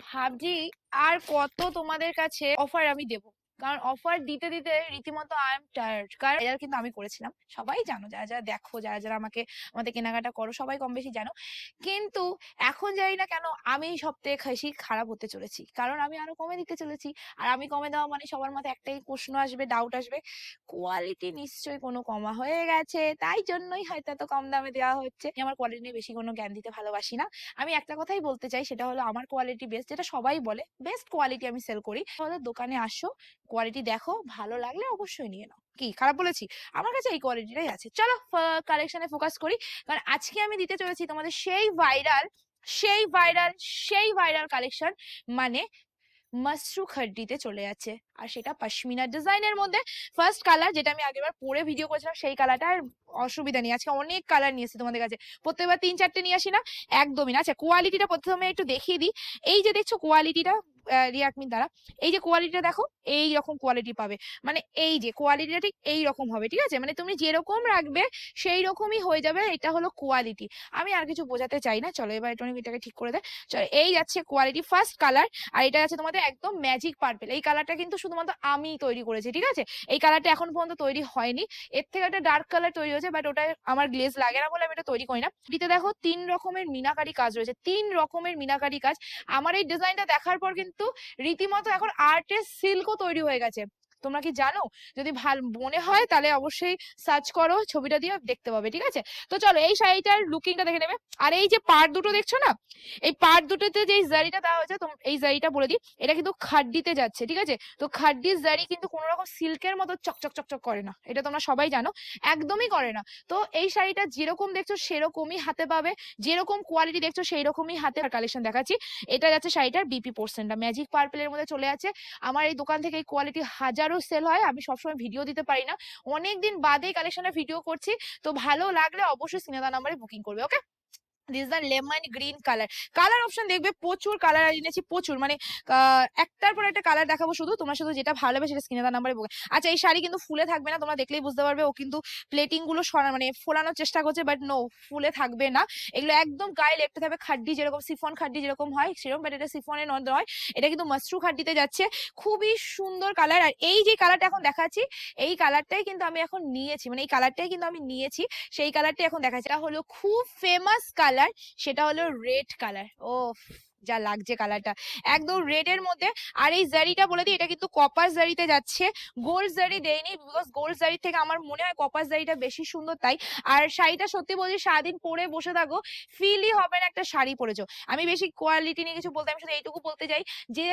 ভাবছি আর কত তোমাদের কাছে অফার আমি দেব। কারণ অফার দিতে দিতে রীতিমতো আই এম টায়ার্ড কারণ এটা কিন্তু আমি করেছিলাম। সবাই জানো, যারা যারা দেখো, যারা যারা আমাকে, আমাদের কেনাকাটা করো, সবাই কম বেশি জানো। কিন্তু এখন জানি না কেন আমি সব থেকে খারাপ হতে চলেছি। কারণ আমি আরও কমে দিতে চলেছি। আর আমি কমে দেওয়া মানে সবার মাথায় একটাই প্রশ্ন আসবে ডাউট আসবে কোয়ালিটি নিশ্চয়ই কোনো কমা হয়ে গেছে। তাই জন্যই হয়তো এত কম দামে দেওয়া হচ্ছে। আমি আমার কোয়ালিটি নিয়ে বেশি কোনো জ্ঞান দিতে ভালোবাসি না। আমি একটা কথাই বলতে চাই, সেটা হলো আমার কোয়ালিটি বেস্ট যেটা সবাই বলে বেস্ট কোয়ালিটি আমি সেল করি। তাহলে দোকানে আসো কোয়ালিটি দেখো, ভালো লাগলে অবশ্যই নিয়ে নাও। কি, খারাপ বলেছি? আমার কাছে এই কোয়ালিটিটাই আছে। চলো কালেকশনে ফোকাস করি। কারণ আজকে আমি দিতে চলেছি তোমাদের সেই ভাইরাল সেই ভাইরাল সেই ভাইরাল কালেকশন মানে মাসরু খাড্ডিতে চলে যাচ্ছে। আর সেটা পশমিনা ডিজাইনের মধ্যে। ফার্স্ট কালার যেটা আমি আগেরবার পরে ভিডিও করেছিলাম, সেই কালারটা আর অসুবিধা নেই। আজকে অনেক কালার নিয়েছি তোমাদের কাছে। প্রত্যেকবার তিন চারটে নিয়ে আসি না, একদমই না। আচ্ছা কোয়ালিটিটা প্রথমে একটু দেখিয়ে দিই। এই যে দেখছ কোয়ালিটিটা রিয়াকমির দ্বারা, এই যে কোয়ালিটিটা দেখো, এই রকম কোয়ালিটি পাবে। মানে এই যে কোয়ালিটিটা ঠিক এই রকম হবে, ঠিক আছে? মানে তুমি যেরকম রাখবে, সেই রকমই হয়ে যাবে, এটা হলো কোয়ালিটি আমি আর কিছু বোঝাতে চাই না, চলো এবার একটু এটাকে ঠিক করে দেয়। চলো, এই যাচ্ছে কোয়ালিটি ফার্স্ট কালার আর এটা আছে তোমাদের একদম ম্যাজিক পার্পেল এই কালারটা কিন্তু শুধুমাত্র আমি তৈরি করেছি, ঠিক আছে? এই কালারটা এখন পর্যন্ত তৈরি হয়নি। এর থেকে একটা ডার্ক কালার তৈরি হয়েছে বাট ওটা আমার গ্লেজ লাগে না বলে আমি এটা তৈরি করি না। এটিতে দেখো তিন রকমের মিনাকারি কাজ রয়েছে, তিন রকমের মিনাকারি কাজ। আমার এই ডিজাইনটা দেখার পর কিন্তু রীতিমতো এখন আর্টের সিল্কও তৈরি হয়ে গেছে। তোমরা কি জানো? যদি ভালো মনে হয় তাহলে অবশ্যই সার্চ করো, ছবিটা দিয়ে দেখতে পাবে, ঠিক আছে? তো চলো এই শাড়িটার লুকিংটা দেখে নেবে। আর এই যে পার্ট দুটো দেখছ না? এই পার্ট দুটোতে যে জারিটা দেওয়া হয়েছে এই জারিটা বলে দিই, এটা কিন্তু খাড্ডিতে যাচ্ছে, ঠিক আছে? তো খাড্ডির জারি কিন্তু কোনো রকম সিল্কের মতো চকচক চকচক করে না। এটা তোমরা সবাই জানো, একদমই করে না। তো এই শাড়িটা যেরকম দেখছ সেরকমই হাতে পাবে, যেরকম কোয়ালিটি দেখছ সেই রকমই হাতে কালেকশন দেখাচ্ছি। এটা যাচ্ছে শাড়িটার বিপি পোর্সেন্টটা ম্যাজিক পার্পেলের মধ্যে চলে আছে। আমার এই দোকান থেকে এই কোয়ালিটি হাজারো সেল হয়, আমি সবসময় ভিডিও দিতে পারি না। অনেকদিন বাদেই কালেকশনের ভিডিও করছি, তো ভালো লাগলে অবশ্যই সিনেদা নাম্বারে বুকিং করবে okay this the lemon green colour colour option দেখবে প্রচুর কালার এনেছি, প্রচুর। মানে একটার পর একটা কালার দেখাবো শুধু। তোমরা শুধু যেটা ভালো হবে সেটা স্ক্রিনে নাম্বারে বুকে আচ্ছা এই শাড়ি কিন্তু ফুলে থাকবে না, তোমরা দেখলেই বুঝতে পারবে। ও কিন্তু প্লেটিংগুলো সরা মানে ফোলানোর চেষ্টা করছে বাট নো ফুলে থাকবে না। এগুলো একদম গায়ে লেপতে থাকবে। খাড্ডি যেরকম সিফন খাড্ডি যেরকম হয়, সেরকম বাট এটা সিফনের নয় এটা কিন্তু মাশরু খাড্ডিতে যাচ্ছে। খুবই সুন্দর কালার আর এই যে কালারটা এখন দেখাচ্ছি, এই কালারটাই কিন্তু আমি এখন নিয়েছি। মানে এই কালারটাই কিন্তু আমি নিয়েছি। সেই কালারটাই এখন দেখাচ্ছি। এটা হলো খুব ফেমাস কালার কালার সেটা হলো রেড কালার ও যা লাগছে কালারটা একদম রেড এর মধ্যে, আর এই জারিটা বলে দিই, এটা কিন্তু কপার জারিতে যাচ্ছে। গোল্ড জারি দেয়নি বিকজ গোল্ড জারি থেকে আমার মনে হয় কপার জারিটা বেশি সুন্দর তাই। আর শাড়িটা সত্যি বলছি, সারাদিন পরে বসে থাকো ফিলই হবে না একটা শাড়ি পরেছো। আমি বেশি কোয়ালিটি নিয়ে কিছু বলতে, আমি শুধু এইটুকু বলতে চাই যে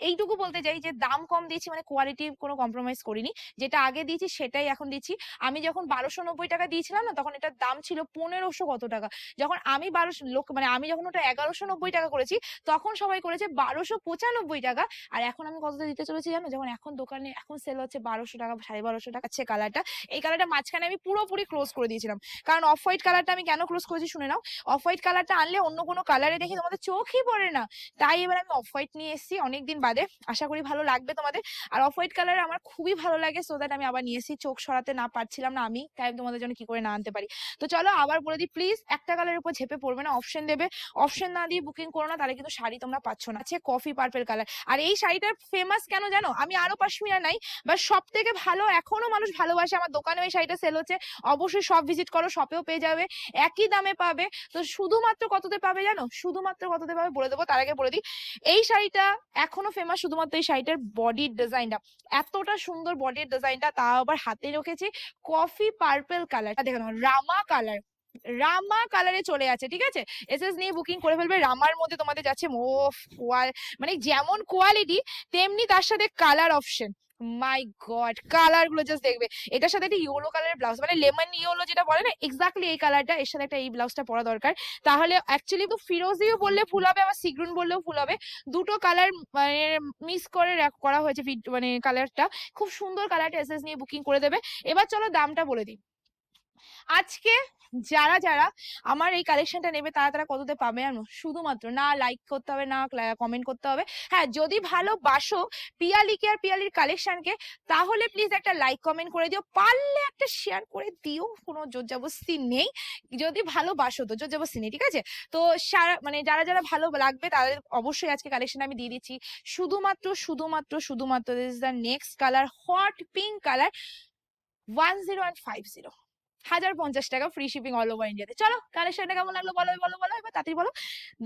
এইটুকু বলতে চাই যে দাম কম দিয়েছি মানে কোয়ালিটি কোনো কম্প্রোমাইজ করিনি। যেটা আগে দিয়েছি সেটাই এখন দিচ্ছি। আমি যখন বারোশো নব্বই টাকা দিয়েছিলাম না, তখন এটার দাম ছিল পনেরোশো কত টাকা। যখন আমি বারোশো, লোক মানে আমি যখন ওটা এগারোশো নব্বই টাকা করেছি, তখন সবাই করেছে বারোশো পঁচানব্বই টাকা। আর এখন আমি কতটা দিতে চলেছি জানো? যখন এখন দোকানে, এখন সেল হচ্ছে বারোশো টাকা, সাড়ে বারোশো টাকা হচ্ছে কালারটা এই কালারটা মাঝখানে আমি পুরোপুরি ক্লোজ করে দিয়েছিলাম। কারণ অফ হোয়াইট কালারটা আমি কেন ক্লোজ করেছি শুনে নাও। অফ হোয়াইট কালারটা আনলে অন্য কোনো কালারে দেখে তোমাদের চোখই পড়ে না। তাই এবার আমি অফ হোয়াইট নিয়ে এসেছি। অনেকদিন বাদে। আশা করি ভালো লাগবে তোমাদের। আর অফ হোয়াইট কালার আমার খুবই ভালো লাগে সো দ্যাট আমি আবার নিয়েছি চোখ সরাতে না পারছিলাম না আমি, তাই তোমাদের জন্য কি করে না আনতে পারি। তো চলো আবার বলে দিই প্লিজ একটা কালারের উপর ঝেপে পড়বে না অপশন দেবে। অপশন না দিয়ে বুকিং করো না, তাহলে কিন্তু শাড়ি তোমরা পাচ্ছ না। আছে কফি পার্পেল কালার আর এই শাড়িটার ফেমাস কেন জানো? আমি আরও পাশমিনা নাই বা সব থেকে ভালো, এখনও মানুষ ভালোবাসে। আমার দোকানে ওই শাড়িটা সেল হচ্ছে। অবশ্যই সব ভিজিট করো শপেও পেয়ে যাবে। একই দামে পাবে। তো শুধুমাত্র কততে পাবে জানো? শুধুমাত্র কততে পাবে বলে দেবো। তার আগে বলে দিই, এই শাড়িটা এখনও ফেমাস শুধুমাত্র এই শাড়িটার বডির ডিজাইনটা এতটা সুন্দর বডির ডিজাইনটা তা আবার হাতে রেখেছি। কফি পার্পেল কালার দেখেন রামা কালার রামা কালারে চলে আছে ঠিক আছে? এস এস নিয়ে বুকিং করে ফেলবে রামার মধ্যে তোমাদের যাচ্ছে মানে যেমন কোয়ালিটি তেমনি তার সাথে কালার অপশন মাই গড কালারগুলো জাস্ট দেখবে। এটার সাথে একটা ইয়েলো কালারের ব্লাউজ মানে লেমন ইয়েলো যেটা বলে না এক্স্যাক্টলি এই কালারটা এর সাথে একটা এই ব্লাউজটা পরা দরকার। তাহলে অ্যাকচুয়ালি তো ফিরোজিও বললে ফুল হবে, আবার সিগ্রুন বললেও ফুল হবে। দুটো কালার মানে মিস করে করা হয়েছে মানে কালারটা খুব সুন্দর কালারটা এসএস নিয়ে বুকিং করে দেবে। এবার চলো দামটা বলে দিই। আজকে যারা যারা আমার এই কালেকশনটা নেবে, তারা তারা কততে পাবে জানো? শুধুমাত্র না লাইক করতে হবে, না কমেন্ট করতে হবে। হ্যাঁ যদি ভালোবাসো পিয়ালিকে আর পিয়ালির কালেকশনকে তাহলে প্লিজ একটা লাইক কমেন্ট করে দিও। পারলে একটা শেয়ার করে দিও, কোনো জোরজাবস্তি নেই। যদি ভালোবাসো তো জোরজাবস্তি নেই, ঠিক আছে? তো সারা মানে যারা যারা ভালো লাগবে, তাদের অবশ্যই আজকে কালেকশন আমি দিয়ে দিচ্ছি। শুধুমাত্র শুধুমাত্র শুধুমাত্র this the next colour hot pink colour one zero and five zero হাজার পঞ্চাশ টাকা ফ্রি শিপিং অল ওভার ইন্ডিয়াতে চলো কালেকশনটা কেমন লাগল বলো বলো বলো, এবার তাড়াতাড়ি বলো।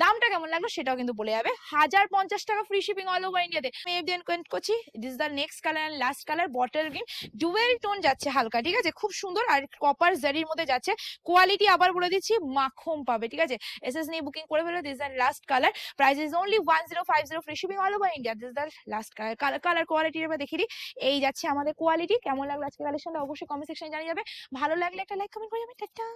দামটা কেমন লাগল সেটাও কিন্তু বলে যাবে। হাজার পঞ্চাশ টাকা ফ্রি শিপিং অল ওভার ইন্ডিয়াতে আমি এফডিএন কমেন্ট করছি। The next colour and last colour bottle green dual tone যাচ্ছে হালকা, ঠিক আছে? খুব সুন্দর। আর কপার জারির মধ্যে যাচ্ছে। কোয়ালিটি আবার বলে দিচ্ছি মাখন পাবে, ঠিক আছে? এস এস নিয়ে বুকিং করে ফেলো। This the last colour price is only one zero five zero free shipping all over India this the last colour colour quality এবার দিই। এই যাচ্ছে আমাদের কোয়ালিটি কেমন লাগল আজকে কালেকশনটা অবশ্যই কমেন্ট সেকশনে জানিয়ে যাবে। ভালো লাগলে একটা লাইক কমেন্ট করে যাবে টাটা